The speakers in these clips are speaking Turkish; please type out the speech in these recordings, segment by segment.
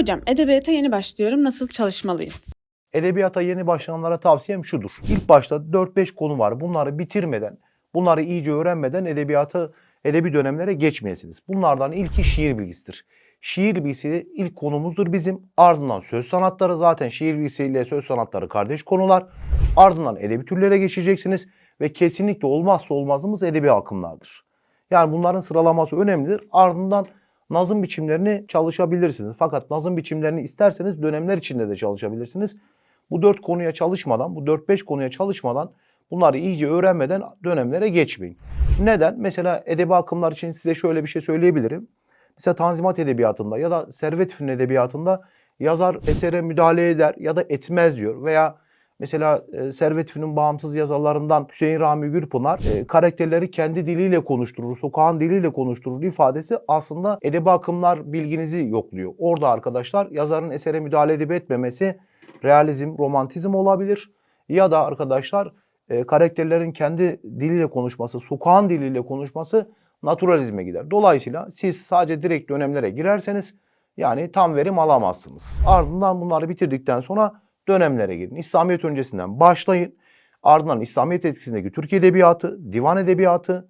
Hocam edebiyata yeni başlıyorum. Nasıl çalışmalıyım? Edebiyata yeni başlayanlara tavsiyem şudur. İlk başta 4-5 konu var. Bunları bitirmeden, bunları iyice öğrenmeden edebiyatı, edebi dönemlere geçmeyesiniz. Bunlardan ilki şiir bilgisidir. Şiir bilgisi ilk konumuzdur bizim. Ardından söz sanatları zaten şiir bilgisiyle söz sanatları kardeş konular. Ardından edebi türlere geçeceksiniz ve kesinlikle olmazsa olmazımız edebi akımlardır. Yani bunların sıralaması önemlidir. Ardından nazım biçimlerini çalışabilirsiniz. Fakat nazım biçimlerini isterseniz dönemler içinde de çalışabilirsiniz. Bu dört konuya çalışmadan, bu 4-5 konuya çalışmadan bunları iyice öğrenmeden dönemlere geçmeyin. Neden? Mesela edebi akımlar için size şöyle bir şey söyleyebilirim. Mesela Tanzimat Edebiyatı'nda ya da Servet Fünun Edebiyatı'nda yazar esere müdahale eder ya da etmez diyor. Veya mesela e, Servet Fünun bağımsız yazarlarından Hüseyin Rami Gürpınar e, karakterleri kendi diliyle konuşturur, sokağın diliyle konuşturur ifadesi aslında edebi akımlar bilginizi yokluyor. Orada arkadaşlar yazarın esere müdahale edip etmemesi realizm, romantizm olabilir. Ya da arkadaşlar e, karakterlerin kendi diliyle konuşması, sokağın diliyle konuşması naturalizme gider. Dolayısıyla siz sadece direkt dönemlere girerseniz yani tam verim alamazsınız. Ardından bunları bitirdikten sonra dönemlere girin. İslamiyet öncesinden başlayın. Ardından İslamiyet etkisindeki Türk Edebiyatı, Divan Edebiyatı,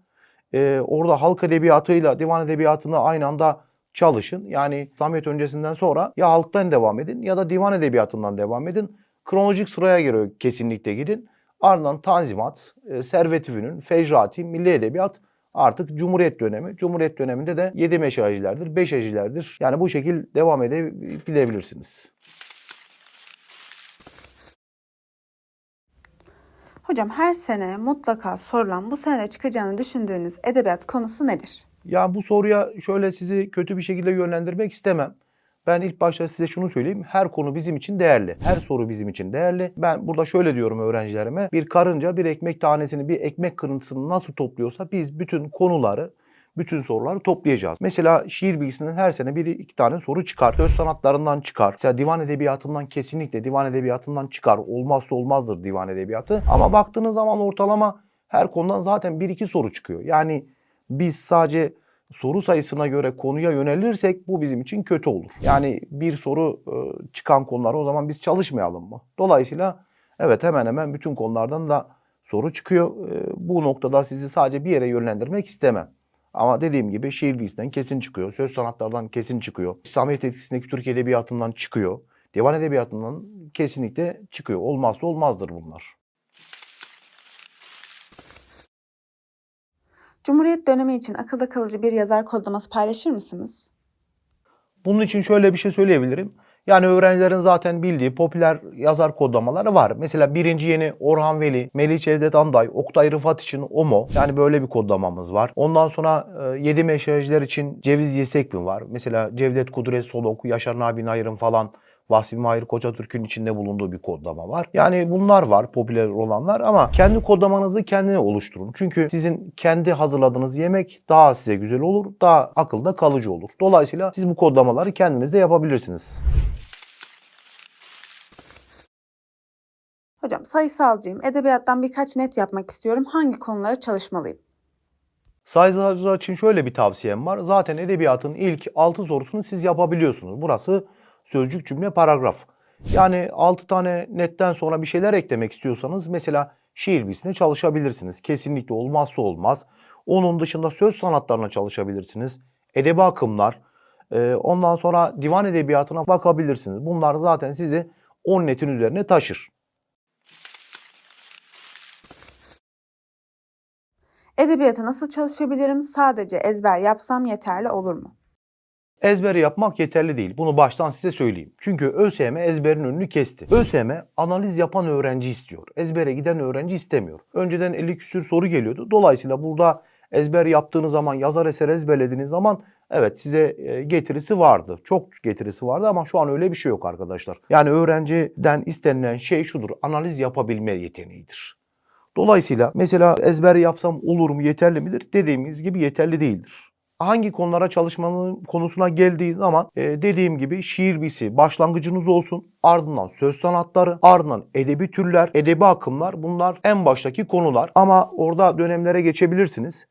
e, orada halk edebiyatıyla divan edebiyatını aynı anda çalışın. Yani İslamiyet öncesinden sonra ya halktan devam edin ya da divan edebiyatından devam edin. Kronolojik sıraya göre kesinlikle gidin. Ardından Tanzimat, e, Servet-i Fünun, Fecrati, Milli Edebiyat artık Cumhuriyet dönemi. Cumhuriyet döneminde de 7 meşalecilerdir, 5 ecilerdir. Yani bu şekil devam edebilirsiniz. Hocam her sene mutlaka sorulan bu sene çıkacağını düşündüğünüz edebiyat konusu nedir? Ya bu soruya şöyle sizi kötü bir şekilde yönlendirmek istemem. Ben ilk başta size şunu söyleyeyim. Her konu bizim için değerli. Her soru bizim için değerli. Ben burada şöyle diyorum öğrencilerime. Bir karınca bir ekmek tanesini, bir ekmek kırıntısını nasıl topluyorsa biz bütün konuları, bütün soruları toplayacağız. Mesela şiir bilgisinden her sene bir iki tane soru çıkar. Söz sanatlarından çıkar. Mesela divan edebiyatından kesinlikle divan edebiyatından çıkar. Olmazsa olmazdır divan edebiyatı. Ama baktığınız zaman ortalama her konudan zaten bir iki soru çıkıyor. Yani biz sadece soru sayısına göre konuya yönelirsek bu bizim için kötü olur. Yani bir soru e, çıkan konulara o zaman biz çalışmayalım mı? Dolayısıyla evet hemen hemen bütün konulardan da soru çıkıyor. E, Bu noktada sizi sadece bir yere yönlendirmek istemem. Ama dediğim gibi şiir bilgisinden kesin çıkıyor. Söz sanatlardan kesin çıkıyor. İslamiyet etkisindeki Türk Edebiyatı'ndan çıkıyor. Divan Edebiyatı'ndan kesinlikle çıkıyor. Olmazsa olmazdır bunlar. Cumhuriyet dönemi için akılda kalıcı bir yazar kodlaması paylaşır mısınız? Bunun için şöyle bir şey söyleyebilirim. Yani öğrencilerin zaten bildiği popüler yazar kodlamaları var. Mesela birinci yeni Orhan Veli, Melih Cevdet Anday, Oktay Rıfat için Omo. Yani böyle bir kodlamamız var. Ondan sonra e, yedi meşaleciler için Ceviz Yesek mi var? Mesela Cevdet Kudret Solok, Yaşar Nabi Nayır'ın falan Vasfi Mahir Kocatürk'ün içinde bulunduğu bir kodlama var. Yani bunlar var popüler olanlar ama kendi kodlamanızı kendine oluşturun. Çünkü sizin kendi hazırladığınız yemek daha size güzel olur, daha akılda kalıcı olur. Dolayısıyla siz bu kodlamaları kendiniz de yapabilirsiniz. Hocam sayısalcıyım. Edebiyattan birkaç net yapmak istiyorum. Hangi konulara çalışmalıyım? Sayısalcılar için şöyle bir tavsiyem var. Zaten edebiyatın ilk 6 sorusunu siz yapabiliyorsunuz. Burası sözcük, cümle, paragraf. Yani 6 tane netten sonra bir şeyler eklemek istiyorsanız mesela şiir bilgisine çalışabilirsiniz. Kesinlikle olmazsa olmaz. Onun dışında söz sanatlarına çalışabilirsiniz. Edebi akımlar, e, ondan sonra divan edebiyatına bakabilirsiniz. Bunlar zaten sizi 10 netin üzerine taşır. Edebiyata nasıl çalışabilirim? Sadece ezber yapsam yeterli olur mu? Ezber yapmak yeterli değil. Bunu baştan size söyleyeyim. Çünkü ÖSYM ezberin önünü kesti. ÖSYM analiz yapan öğrenci istiyor. Ezbere giden öğrenci istemiyor. Önceden 50 küsür soru geliyordu. Dolayısıyla burada ezber yaptığınız zaman, yazar eser ezberlediğiniz zaman evet size e, getirisi vardı. Çok getirisi vardı ama şu an öyle bir şey yok arkadaşlar. Yani öğrenciden istenilen şey şudur. Analiz yapabilme yeteneğidir. Dolayısıyla mesela ezber yapsam olur mu, yeterli midir? Dediğimiz gibi yeterli değildir hangi konulara çalışmanın konusuna geldiği zaman e, dediğim gibi şiir bilgisi başlangıcınız olsun. Ardından söz sanatları, ardından edebi türler, edebi akımlar bunlar en baştaki konular. Ama orada dönemlere geçebilirsiniz.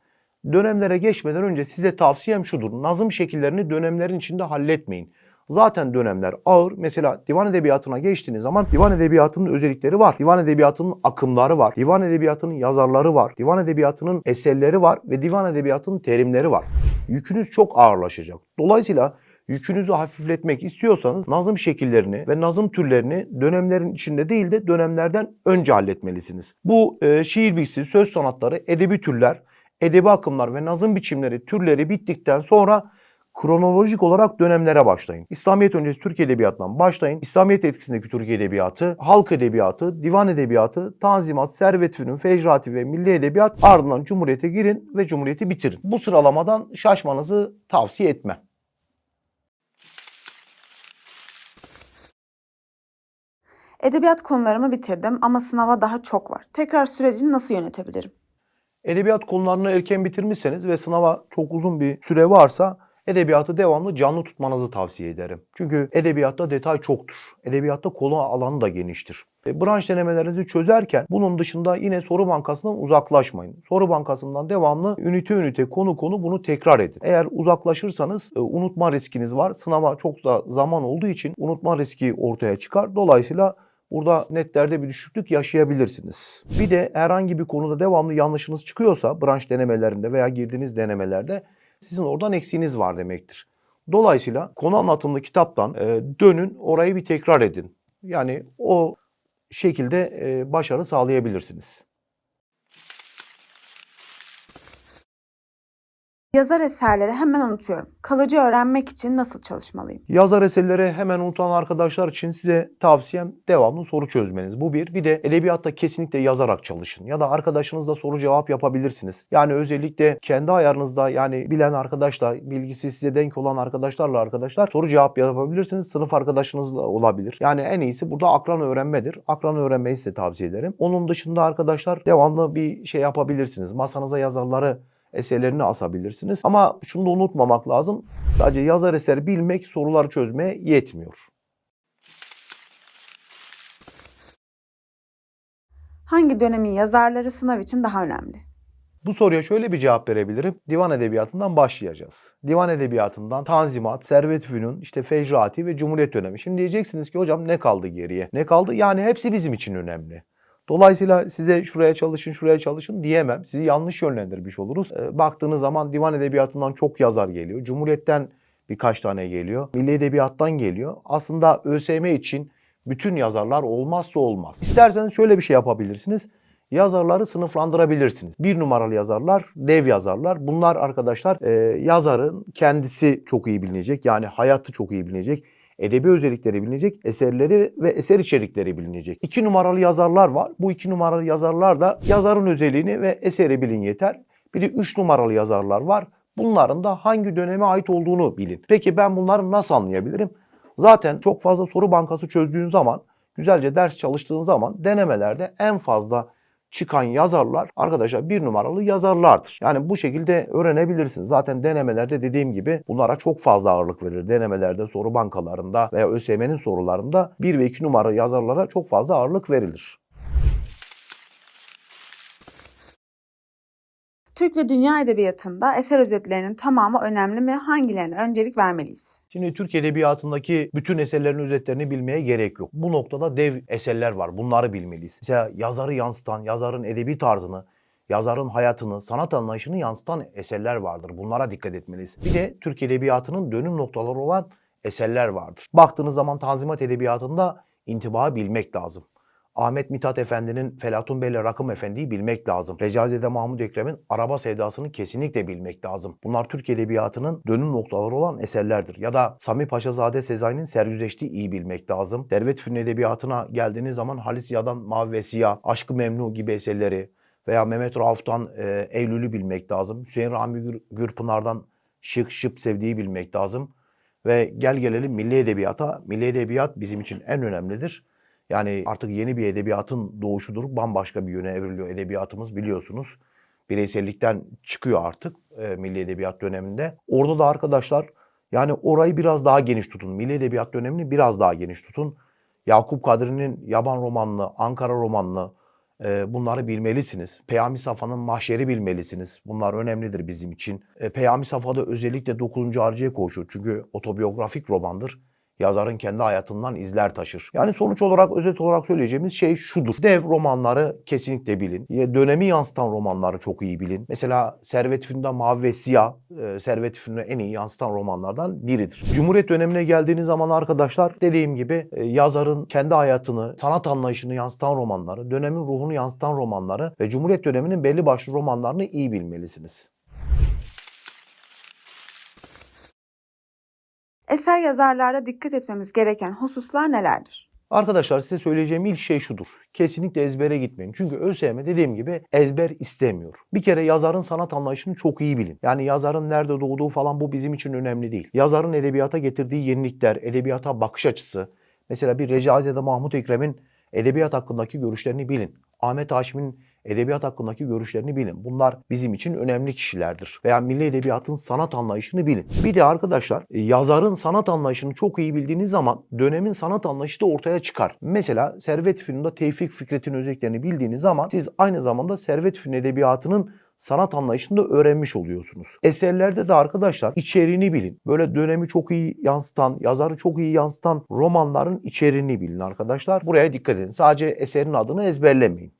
Dönemlere geçmeden önce size tavsiyem şudur. Nazım şekillerini dönemlerin içinde halletmeyin. Zaten dönemler ağır. Mesela divan edebiyatına geçtiğiniz zaman divan edebiyatının özellikleri var. Divan edebiyatının akımları var. Divan edebiyatının yazarları var. Divan edebiyatının eserleri var ve divan edebiyatının terimleri var. Yükünüz çok ağırlaşacak. Dolayısıyla yükünüzü hafifletmek istiyorsanız nazım şekillerini ve nazım türlerini dönemlerin içinde değil de dönemlerden önce halletmelisiniz. Bu e, şiir bilgisi, söz sanatları, edebi türler, edebi akımlar ve nazım biçimleri türleri bittikten sonra kronolojik olarak dönemlere başlayın. İslamiyet öncesi Türk Edebiyatı'ndan başlayın. İslamiyet etkisindeki Türk Edebiyatı, halk edebiyatı, divan edebiyatı, tanzimat, servet fünun, fecrati ve milli edebiyat ardından Cumhuriyet'e girin ve Cumhuriyet'i bitirin. Bu sıralamadan şaşmanızı tavsiye etmem. Edebiyat konularımı bitirdim ama sınava daha çok var. Tekrar sürecini nasıl yönetebilirim? Edebiyat konularını erken bitirmişseniz ve sınava çok uzun bir süre varsa edebiyatı devamlı canlı tutmanızı tavsiye ederim. Çünkü edebiyatta detay çoktur. Edebiyatta konu alanı da geniştir. E, branş denemelerinizi çözerken bunun dışında yine soru bankasından uzaklaşmayın. Soru bankasından devamlı ünite ünite konu konu bunu tekrar edin. Eğer uzaklaşırsanız e, unutma riskiniz var. Sınava çok da zaman olduğu için unutma riski ortaya çıkar. Dolayısıyla Burada netlerde bir düşüklük yaşayabilirsiniz. Bir de herhangi bir konuda devamlı yanlışınız çıkıyorsa branş denemelerinde veya girdiğiniz denemelerde sizin oradan eksiğiniz var demektir. Dolayısıyla konu anlatımlı kitaptan e, dönün orayı bir tekrar edin. Yani o şekilde e, başarı sağlayabilirsiniz. Yazar eserleri hemen unutuyorum. Kalıcı öğrenmek için nasıl çalışmalıyım? Yazar eserleri hemen unutan arkadaşlar için size tavsiyem devamlı soru çözmeniz. Bu bir. Bir de edebiyatta kesinlikle yazarak çalışın. Ya da arkadaşınızla soru cevap yapabilirsiniz. Yani özellikle kendi ayarınızda yani bilen arkadaşla, bilgisi size denk olan arkadaşlarla arkadaşlar soru cevap yapabilirsiniz. Sınıf arkadaşınızla olabilir. Yani en iyisi burada akran öğrenmedir. Akran öğrenmeyi size tavsiye ederim. Onun dışında arkadaşlar devamlı bir şey yapabilirsiniz. Masanıza yazarları eserlerini asabilirsiniz. Ama şunu da unutmamak lazım. Sadece yazar eseri bilmek soruları çözmeye yetmiyor. Hangi dönemin yazarları sınav için daha önemli? Bu soruya şöyle bir cevap verebilirim. Divan edebiyatından başlayacağız. Divan edebiyatından Tanzimat, Servet Fünun, işte Fecrati ve Cumhuriyet dönemi. Şimdi diyeceksiniz ki hocam ne kaldı geriye? Ne kaldı? Yani hepsi bizim için önemli. Dolayısıyla size şuraya çalışın, şuraya çalışın diyemem. Sizi yanlış yönlendirmiş oluruz. E, baktığınız zaman divan edebiyatından çok yazar geliyor. Cumhuriyet'ten birkaç tane geliyor. Milli edebiyattan geliyor. Aslında ÖSYM için bütün yazarlar olmazsa olmaz. İsterseniz şöyle bir şey yapabilirsiniz. Yazarları sınıflandırabilirsiniz. Bir numaralı yazarlar, dev yazarlar. Bunlar arkadaşlar e, yazarın kendisi çok iyi bilinecek. Yani hayatı çok iyi bilinecek edebi özellikleri bilinecek, eserleri ve eser içerikleri bilinecek. İki numaralı yazarlar var. Bu iki numaralı yazarlar da yazarın özelliğini ve eseri bilin yeter. Bir de üç numaralı yazarlar var. Bunların da hangi döneme ait olduğunu bilin. Peki ben bunları nasıl anlayabilirim? Zaten çok fazla soru bankası çözdüğün zaman, güzelce ders çalıştığın zaman denemelerde en fazla çıkan yazarlar arkadaşlar bir numaralı yazarlardır. Yani bu şekilde öğrenebilirsiniz. Zaten denemelerde dediğim gibi bunlara çok fazla ağırlık verilir. Denemelerde, soru bankalarında veya ÖSYM'nin sorularında 1 ve 2 numara yazarlara çok fazla ağırlık verilir. Türk ve dünya edebiyatında eser özetlerinin tamamı önemli mi? Hangilerine öncelik vermeliyiz? Şimdi Türk Edebiyatı'ndaki bütün eserlerin özetlerini bilmeye gerek yok. Bu noktada dev eserler var. Bunları bilmeliyiz. Mesela yazarı yansıtan, yazarın edebi tarzını, yazarın hayatını, sanat anlayışını yansıtan eserler vardır. Bunlara dikkat etmeliyiz. Bir de Türk Edebiyatı'nın dönüm noktaları olan eserler vardır. Baktığınız zaman Tanzimat Edebiyatı'nda intibağı bilmek lazım. Ahmet Mithat Efendi'nin Felatun Bey'le Rakım Efendi'yi bilmek lazım. Recazi'de Mahmud Ekrem'in Araba Sevdası'nı kesinlikle bilmek lazım. Bunlar Türk Edebiyatı'nın dönüm noktaları olan eserlerdir. Ya da Sami Paşazade Sezai'nin Sergüzeştiği iyi bilmek lazım. Servet Fünun Edebiyatı'na geldiğiniz zaman Halis Ya'dan Mavi ve Siyah, Aşkı Memnu gibi eserleri veya Mehmet Rauf'tan e, Eylül'ü bilmek lazım. Hüseyin Rami Gür, Gürpınar'dan Şık Şıp Sevdiği bilmek lazım. Ve gel gelelim Milli Edebiyata. Milli Edebiyat bizim için en önemlidir. Yani artık yeni bir edebiyatın doğuşudur. Bambaşka bir yöne evriliyor edebiyatımız biliyorsunuz. Bireysellikten çıkıyor artık e, Milli Edebiyat döneminde. Orada da arkadaşlar yani orayı biraz daha geniş tutun. Milli Edebiyat dönemini biraz daha geniş tutun. Yakup Kadri'nin Yaban romanını, Ankara romanını e, bunları bilmelisiniz. Peyami Safa'nın Mahşeri bilmelisiniz. Bunlar önemlidir bizim için. E, Peyami Safa'da özellikle 9. Harciye koşu çünkü otobiyografik romandır yazarın kendi hayatından izler taşır. Yani sonuç olarak özet olarak söyleyeceğimiz şey şudur. Dev romanları kesinlikle bilin. Dönemi yansıtan romanları çok iyi bilin. Mesela Servet Fünun'da Mavi ve Siyah, e, Servet Fünun'u en iyi yansıtan romanlardan biridir. Cumhuriyet dönemine geldiğiniz zaman arkadaşlar dediğim gibi e, yazarın kendi hayatını, sanat anlayışını yansıtan romanları, dönemin ruhunu yansıtan romanları ve Cumhuriyet döneminin belli başlı romanlarını iyi bilmelisiniz. Eser yazarlarda dikkat etmemiz gereken hususlar nelerdir? Arkadaşlar size söyleyeceğim ilk şey şudur. Kesinlikle ezbere gitmeyin. Çünkü ÖSYM dediğim gibi ezber istemiyor. Bir kere yazarın sanat anlayışını çok iyi bilin. Yani yazarın nerede doğduğu falan bu bizim için önemli değil. Yazarın edebiyata getirdiği yenilikler, edebiyata bakış açısı. Mesela bir Recazi'de Mahmut Ekrem'in edebiyat hakkındaki görüşlerini bilin. Ahmet Haşim'in edebiyat hakkındaki görüşlerini bilin. Bunlar bizim için önemli kişilerdir. Veya milli edebiyatın sanat anlayışını bilin. Bir de arkadaşlar e, yazarın sanat anlayışını çok iyi bildiğiniz zaman dönemin sanat anlayışı da ortaya çıkar. Mesela Servet Fünun'da Tevfik Fikret'in özelliklerini bildiğiniz zaman siz aynı zamanda Servet Fünun edebiyatının sanat anlayışını da öğrenmiş oluyorsunuz. Eserlerde de arkadaşlar içeriğini bilin. Böyle dönemi çok iyi yansıtan, yazarı çok iyi yansıtan romanların içeriğini bilin arkadaşlar. Buraya dikkat edin. Sadece eserin adını ezberlemeyin.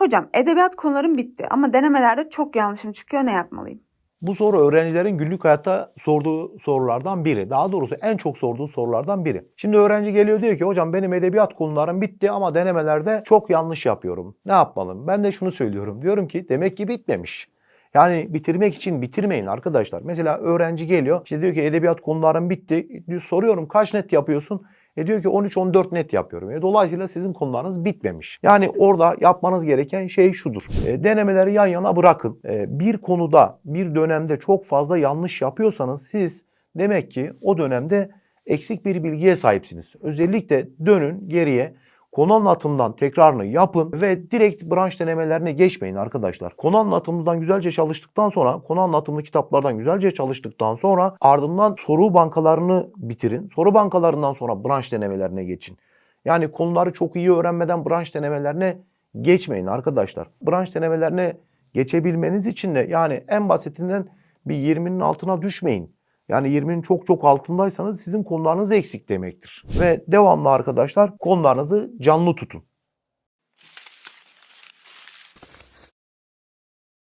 Hocam edebiyat konularım bitti ama denemelerde çok yanlışım çıkıyor ne yapmalıyım? Bu soru öğrencilerin günlük hayatta sorduğu sorulardan biri. Daha doğrusu en çok sorduğu sorulardan biri. Şimdi öğrenci geliyor diyor ki hocam benim edebiyat konularım bitti ama denemelerde çok yanlış yapıyorum. Ne yapmalım? Ben de şunu söylüyorum. Diyorum ki demek ki bitmemiş. Yani bitirmek için bitirmeyin arkadaşlar. Mesela öğrenci geliyor işte diyor ki edebiyat konularım bitti. Diyor, soruyorum kaç net yapıyorsun? E diyor ki 13-14 net yapıyorum. E dolayısıyla sizin konularınız bitmemiş. Yani orada yapmanız gereken şey şudur. E, denemeleri yan yana bırakın. E, bir konuda, bir dönemde çok fazla yanlış yapıyorsanız siz demek ki o dönemde eksik bir bilgiye sahipsiniz. Özellikle dönün geriye konu anlatımından tekrarını yapın ve direkt branş denemelerine geçmeyin arkadaşlar. Konu anlatımından güzelce çalıştıktan sonra, konu anlatımlı kitaplardan güzelce çalıştıktan sonra ardından soru bankalarını bitirin. Soru bankalarından sonra branş denemelerine geçin. Yani konuları çok iyi öğrenmeden branş denemelerine geçmeyin arkadaşlar. Branş denemelerine geçebilmeniz için de yani en basitinden bir 20'nin altına düşmeyin. Yani 20'nin çok çok altındaysanız sizin konularınız eksik demektir. Ve devamlı arkadaşlar konularınızı canlı tutun.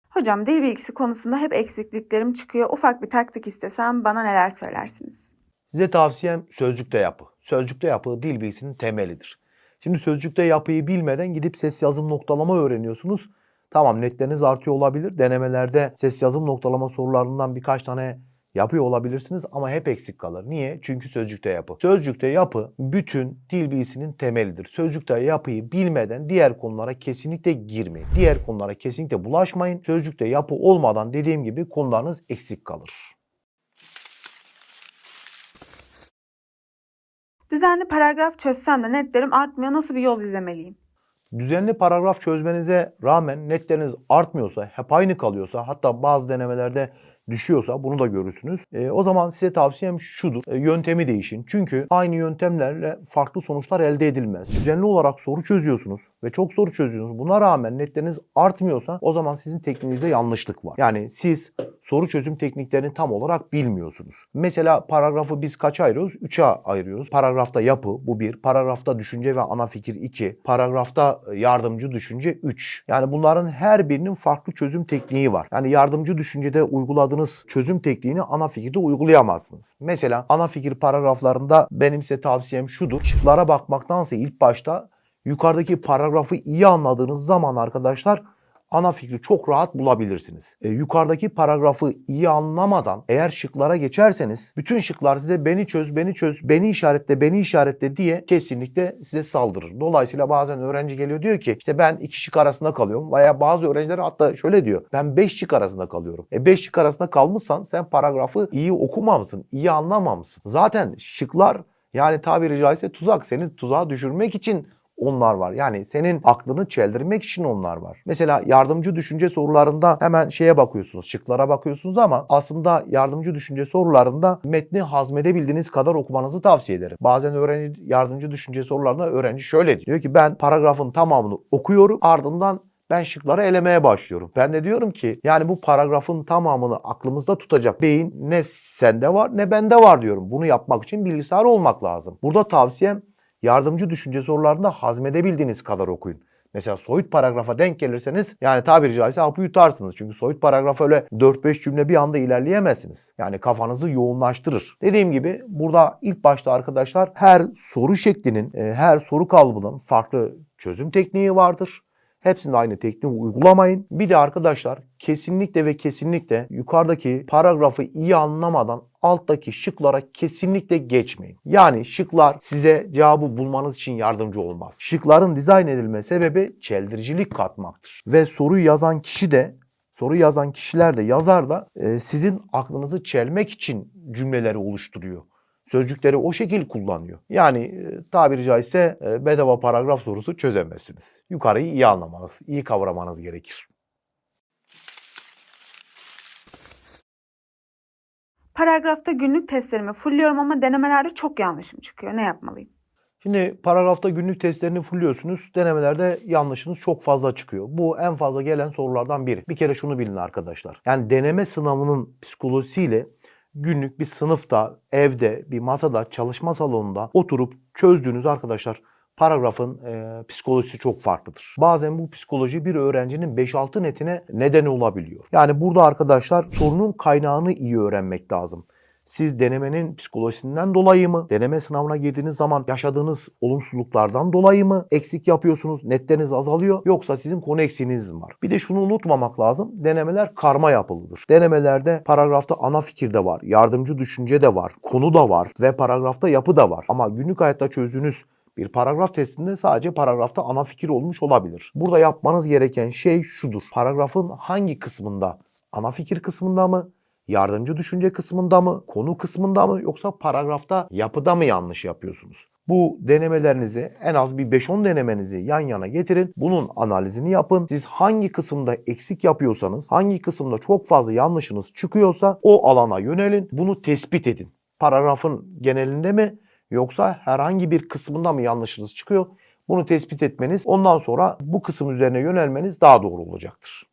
Hocam dil bilgisi konusunda hep eksikliklerim çıkıyor. Ufak bir taktik istesem bana neler söylersiniz? Size tavsiyem sözcükte yapı. Sözcükte yapı dil bilgisinin temelidir. Şimdi sözcükte yapıyı bilmeden gidip ses yazım noktalama öğreniyorsunuz. Tamam netleriniz artıyor olabilir. Denemelerde ses yazım noktalama sorularından birkaç tane yapıyor olabilirsiniz ama hep eksik kalır. Niye? Çünkü sözcükte yapı. Sözcükte yapı bütün dil bilgisinin temelidir. Sözcükte yapıyı bilmeden diğer konulara kesinlikle girmeyin. Diğer konulara kesinlikle bulaşmayın. Sözcükte yapı olmadan dediğim gibi konularınız eksik kalır. Düzenli paragraf çözsem de netlerim artmıyor. Nasıl bir yol izlemeliyim? Düzenli paragraf çözmenize rağmen netleriniz artmıyorsa, hep aynı kalıyorsa, hatta bazı denemelerde düşüyorsa bunu da görürsünüz. E, o zaman size tavsiyem şudur. E, yöntemi değişin. Çünkü aynı yöntemlerle farklı sonuçlar elde edilmez. Düzenli olarak soru çözüyorsunuz ve çok soru çözüyorsunuz. Buna rağmen netleriniz artmıyorsa o zaman sizin tekniğinizde yanlışlık var. Yani siz soru çözüm tekniklerini tam olarak bilmiyorsunuz. Mesela paragrafı biz kaça ayırıyoruz? 3'e ayırıyoruz. Paragrafta yapı bu bir. Paragrafta düşünce ve ana fikir 2. Paragrafta yardımcı düşünce 3. Yani bunların her birinin farklı çözüm tekniği var. Yani yardımcı düşüncede uyguladığınız çözüm tekniğini ana fikirde uygulayamazsınız. Mesela ana fikir paragraflarında benim size tavsiyem şudur. Şıklara bakmaktansa ilk başta yukarıdaki paragrafı iyi anladığınız zaman arkadaşlar ana fikri çok rahat bulabilirsiniz. E, yukarıdaki paragrafı iyi anlamadan eğer şıklara geçerseniz bütün şıklar size beni çöz, beni çöz, beni işaretle, beni işaretle diye kesinlikle size saldırır. Dolayısıyla bazen öğrenci geliyor diyor ki işte ben iki şık arasında kalıyorum. Veya bazı öğrenciler hatta şöyle diyor ben beş şık arasında kalıyorum. E beş şık arasında kalmışsan sen paragrafı iyi okumamışsın, iyi anlamamışsın. Zaten şıklar yani tabiri caizse tuzak. Seni tuzağa düşürmek için onlar var. Yani senin aklını çeldirmek için onlar var. Mesela yardımcı düşünce sorularında hemen şeye bakıyorsunuz, şıklara bakıyorsunuz ama aslında yardımcı düşünce sorularında metni hazmedebildiğiniz kadar okumanızı tavsiye ederim. Bazen öğrenci yardımcı düşünce sorularında öğrenci şöyle diyor ki ben paragrafın tamamını okuyorum ardından Ben şıkları elemeye başlıyorum. Ben de diyorum ki yani bu paragrafın tamamını aklımızda tutacak beyin ne sende var ne bende var diyorum. Bunu yapmak için bilgisayar olmak lazım. Burada tavsiyem yardımcı düşünce sorularında hazmedebildiğiniz kadar okuyun. Mesela soyut paragrafa denk gelirseniz yani tabiri caizse hapı yutarsınız. Çünkü soyut paragraf öyle 4-5 cümle bir anda ilerleyemezsiniz. Yani kafanızı yoğunlaştırır. Dediğim gibi burada ilk başta arkadaşlar her soru şeklinin, e, her soru kalıbının farklı çözüm tekniği vardır. Hepsinde aynı tekniği uygulamayın. Bir de arkadaşlar kesinlikle ve kesinlikle yukarıdaki paragrafı iyi anlamadan alttaki şıklara kesinlikle geçmeyin. Yani şıklar size cevabı bulmanız için yardımcı olmaz. Şıkların dizayn edilme sebebi çeldiricilik katmaktır. Ve soruyu yazan kişi de soru yazan kişiler de yazar da e, sizin aklınızı çelmek için cümleleri oluşturuyor. Sözcükleri o şekil kullanıyor. Yani e, tabiri caizse e, bedava paragraf sorusu çözemezsiniz. Yukarıyı iyi anlamanız, iyi kavramanız gerekir. Paragrafta günlük testlerimi fulluyorum ama denemelerde çok yanlışım çıkıyor. Ne yapmalıyım? Şimdi paragrafta günlük testlerini fulluyorsunuz. Denemelerde yanlışınız çok fazla çıkıyor. Bu en fazla gelen sorulardan biri. Bir kere şunu bilin arkadaşlar. Yani deneme sınavının psikolojisiyle günlük bir sınıfta, evde, bir masada, çalışma salonunda oturup çözdüğünüz arkadaşlar paragrafın e, psikolojisi çok farklıdır. Bazen bu psikoloji bir öğrencinin 5-6 netine neden olabiliyor. Yani burada arkadaşlar sorunun kaynağını iyi öğrenmek lazım. Siz denemenin psikolojisinden dolayı mı, deneme sınavına girdiğiniz zaman yaşadığınız olumsuzluklardan dolayı mı eksik yapıyorsunuz, netleriniz azalıyor yoksa sizin konu eksiğiniz mi var? Bir de şunu unutmamak lazım. Denemeler karma yapılıdır. Denemelerde paragrafta ana fikir de var, yardımcı düşünce de var, konu da var ve paragrafta yapı da var. Ama günlük hayatta çözdüğünüz bir paragraf testinde sadece paragrafta ana fikir olmuş olabilir. Burada yapmanız gereken şey şudur. Paragrafın hangi kısmında? Ana fikir kısmında mı? Yardımcı düşünce kısmında mı? Konu kısmında mı? Yoksa paragrafta yapıda mı yanlış yapıyorsunuz? Bu denemelerinizi en az bir 5-10 denemenizi yan yana getirin. Bunun analizini yapın. Siz hangi kısımda eksik yapıyorsanız, hangi kısımda çok fazla yanlışınız çıkıyorsa o alana yönelin. Bunu tespit edin. Paragrafın genelinde mi yoksa herhangi bir kısmında mı yanlışınız çıkıyor? Bunu tespit etmeniz, ondan sonra bu kısım üzerine yönelmeniz daha doğru olacaktır.